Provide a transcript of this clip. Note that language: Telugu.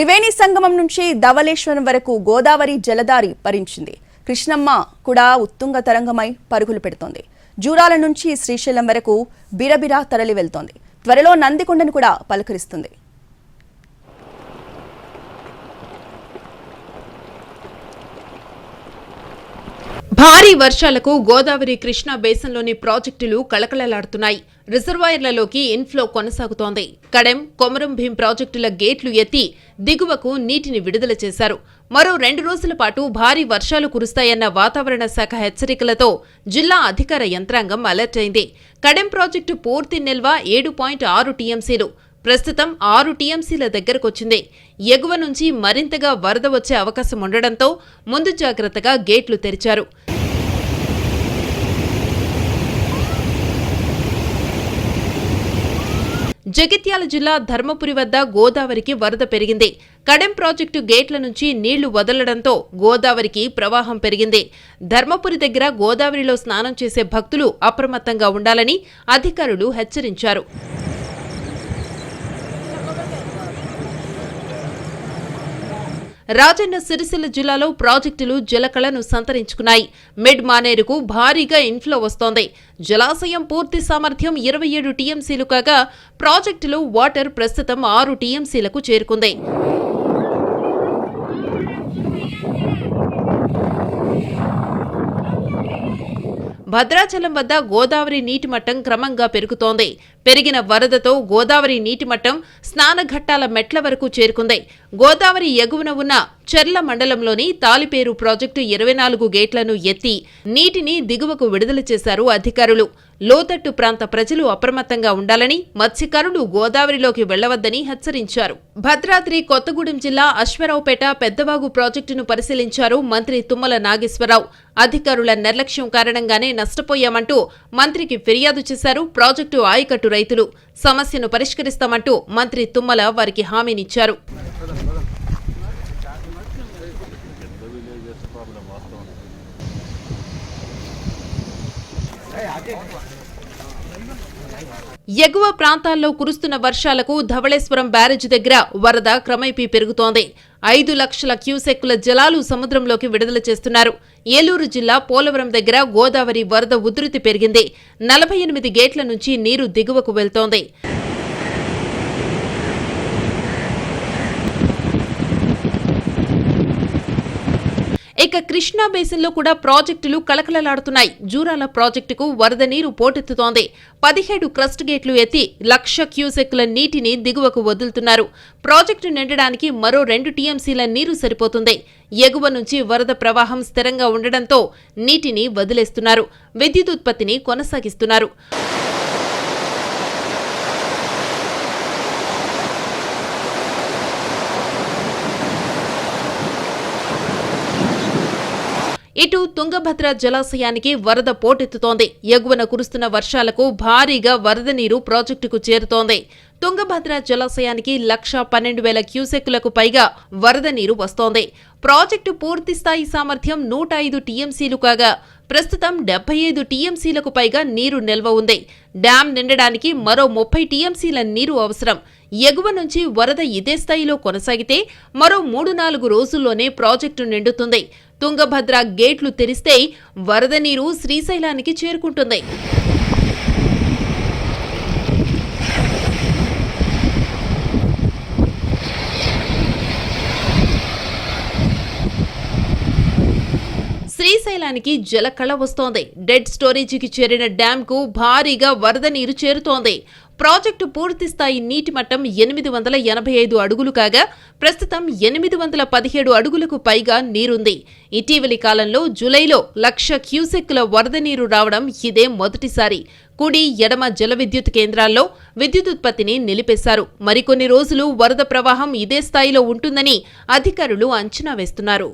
త్రివేణి సంగమం నుంచి ధవళేశ్వరం వరకు గోదావరి జలదారి పరించింది. కృష్ణమ్మ కూడా ఉత్తుంగ తరంగమై పరుగులు పెడుతోంది. జూరాల నుంచి శ్రీశైలం వరకు బిరబిరా తరలి వెళ్తోంది. త్వరలో నందికొండను కూడా పలకరిస్తుంది. భారీ వర్షాలకు గోదావరి కృష్ణా బేసిన్లోని ప్రాజెక్టులు కళకళలాడుతున్నాయి. రిజర్వాయర్లలోకి ఇన్ఫ్లో కొనసాగుతోంది. కడెం కొమరం భీం ప్రాజెక్టుల గేట్లు ఎత్తి దిగువకు నీటిని విడుదల చేశారు. మరో రెండు రోజుల పాటు భారీ వర్షాలు కురుస్తాయన్న వాతావరణ శాఖ హెచ్చరికలతో జిల్లా అధికార యంత్రాంగం అలర్ట్ అయింది. కడెం ప్రాజెక్టు పూర్తి నిల్వ ఏడు పాయింట్ ఆరు టీఎంసీలు. ప్రస్తుతం ఆరు టీఎంసీల దగ్గరకొచ్చింది. ఎగువ నుంచి మరింతగా వరద వచ్చే అవకాశం ఉండడంతో ముందు జాగ్రత్తగా గేట్లు తెరిచారు. జగిత్యాల జిల్లా ధర్మపురి వద్ద గోదావరికి వరద పెరిగింది. కడెం ప్రాజెక్టు గేట్ల నుంచి నీళ్ళు వదలడంతో గోదావరికి ప్రవాహం పెరిగింది. ధర్మపురి దగ్గర గోదావరిలో స్నానం చేసే భక్తులు అప్రమత్తంగా ఉండాలని అధికారులు హెచ్చరించారు. రాజన్న సిరిసిల్ల జిల్లాలో ప్రాజెక్టులు జలకళను సంతరించుకున్నాయి. మిడ్ మానేరుకు భారీగా ఇన్ఫ్లో వస్తోంది. జలాశయం పూర్తి సామర్థ్యం ఇరవై ఏడు టీఎంసీలు కాగా ప్రాజెక్టులో వాటర్ ప్రస్తుతం ఆరు టీఎంసీలకు చేరుకుంది. భద్రాచలం వద్ద గోదావరి నీటి మట్టం క్రమంగా పెరుగుతోంది. పెరిగిన వరదతో గోదావరి నీటి మట్టం స్నానఘట్టాల మెట్ల వరకు చేరుకుంది. గోదావరి ఎగువన ఉన్న చెర్ల మండలంలోని తాలిపేరు ప్రాజెక్టు ఇరవై నాలుగు గేట్లను ఎత్తి నీటిని దిగువకు విడుదల చేశారు అధికారులు. లోతట్టు ప్రాంత ప్రజలు అప్రమత్తంగా ఉండాలని మత్స్యకారులు గోదావరిలోకి వెళ్ళవద్దని హెచ్చరించారు. భద్రాద్రి కొత్తగూడెం జిల్లా అశ్వరావుపేట పెద్దవాగు ప్రాజెక్టును పరిశీలించారు మంత్రి తుమ్మల నాగేశ్వరరావు. అధికారుల నిర్లక్ష్యం కారణంగానే నష్టపోయామంటూ మంత్రికి ఫిర్యాదు చేశారు. ప్రాజెక్టు ఆయకట్టు రైతులు సమస్యను పరిష్కరిస్తామంటూ మంత్రి తుమ్మల వారికి హామీనిచ్చారు. ఎగువ ప్రాంతాల్లో కురుస్తున్న వర్షాలకు ధవళేశ్వరం బ్యారేజ్ దగ్గర వరద క్రమేపీ పెరుగుతోంది. ఐదు లక్షల క్యూసెక్కుల జలాలు సముద్రంలోకి విడుదల చేస్తున్నారు. ఏలూరు జిల్లా పోలవరం దగ్గర గోదావరి వరద ఉధృతి పెరిగింది. నలభై ఎనిమిది గేట్ల నుంచి నీరు దిగువకు వెళ్తోంది. ఇక కృష్ణా బేసిన్లో కూడా ప్రాజెక్టులు కలకలలాడుతున్నాయి జూరాల ప్రాజెక్టుకు వరద నీరు పోటెత్తుతోంది. పదిహేడు క్రస్ట్ గేట్లు ఎత్తి లక్ష క్యూసెక్కుల నీటిని దిగువకు వదులుతున్నారు. ప్రాజెక్టు నిండడానికి మరో రెండు టీఎంసీల నీరు సరిపోతుంది. ఎగువ నుంచి వరద ప్రవాహం స్థిరంగా ఉండడంతో నీటిని వదిలేస్తున్నారు. విద్యుత్ ఉత్పత్తిని కొనసాగిస్తున్నారు. ఇటు తుంగభద్ర జలాశయానికి వరద పోటెత్తుతోంది. ఎగువన కురుస్తున్న వర్షాలకు భారీగా వరద నీరు ప్రాజెక్టుకు చేరుతోంది. తుంగభద్ర జలాశయానికి లక్ష పన్నెండు వేల క్యూసెక్కులకు పైగా వరద నీరు వస్తోంది. ప్రాజెక్టు పూర్తి స్థాయి సామర్థ్యం నూట ఐదు టీఎంసీలు కాగా ప్రస్తుతం డెబ్బై ఐదు టీఎంసీలకు పైగా నీరు నిల్వ ఉంది. డ్యాం నిండడానికి మరో ముప్పై టీఎంసీల నీరు అవసరం. ఎగువ నుంచి వరద ఇదే స్థాయిలో కొనసాగితే మరో మూడు నాలుగు రోజుల్లోనే ప్రాజెక్టు నిండుతుంది. తుంగభద్ర గేట్లు తెరిస్తే వరద నీరు శ్రీశైలానికి చేరుకుంటుంది. శ్రీశైలానికి జలకళ వస్తోంది. డెడ్ స్టోరేజీకి చేరిన డ్యాంకు భారీగా వరద నీరు చేరుతోంది. ప్రాజెక్టు పూర్తి స్థాయి నీటి మట్టం ఎనిమిది వందల ఎనభై ఐదు అడుగులు కాగా ప్రస్తుతం ఎనిమిది వందల పదిహేడు అడుగులకు పైగా నీరుంది. ఇటీవలి కాలంలో జూలైలో లక్ష క్యూసెక్కుల వరద నీరు రావడం ఇదే మొదటిసారి. కుడి ఎడమ జల విద్యుత్ కేంద్రాల్లో విద్యుత్ ఉత్పత్తిని నిలిపేశారు. మరికొన్ని రోజులు వరద ప్రవాహం ఇదే స్థాయిలో ఉంటుందని అధికారులు అంచనా వేస్తున్నారు.